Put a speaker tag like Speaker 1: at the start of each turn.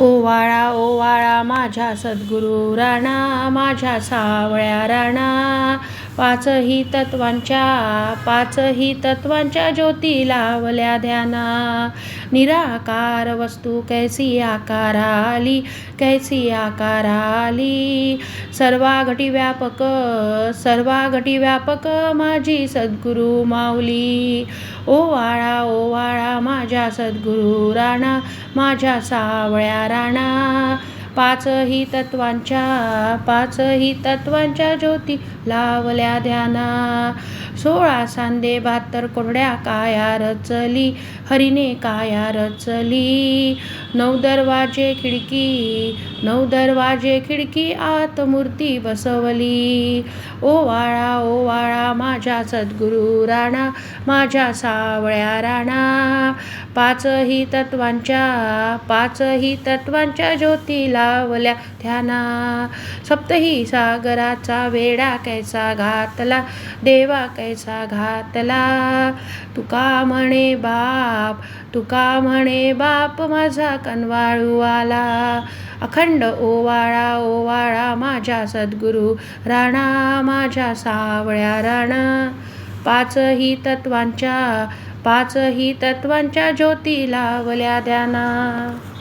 Speaker 1: ओवाळा ओवाळा माझ्या सद्गुरू राणा माझ्या सावळ्या राणा. पाचही तत्वांच्या पाचही तत्वांच्या ज्योती लावल्या ध्याना. निराकार वस्तू कैसी आकार आली कैसी आकार आली. सर्वा व्यापक सर्वाघटी व्यापक माझी सद्गुरू माऊली. ओवाळा ओवाळा माझ्या सद्गुरू राणा माझ्या सावळ्या राणा. पाचही तत्वांच्या पाचही तत्वांच्या ज्योती लावल्या ध्याना. सोळा सांदे बहात्तर कोरड्या काया रचली हरिने काया रचली. नऊ दरवाजे खिडकी नऊ दरवाजे खिडकी आत मूर्ती बसवली. ओवाळा ओवाळा माझ्या सद्गुरू राणा माझ्या सावळ्या राणा. पाचही तत्वांच्या पाचही तत्वांच्या ज्योती लावल्या ध्याना. सप्तही सागराचा वेडा कैसा घातला देवा कैसा घातला. तुका म्हणे बाप तुका म्हणे बाप माझा कनवाळू आला. अखंड ओवाळा ओवाळा माझ्या सद्गुरू राणा माझ्या सावळ्या राणा. पाचही तत्वांच्या पाचही तत्वांच्या ज्योती लावल्या ध्याना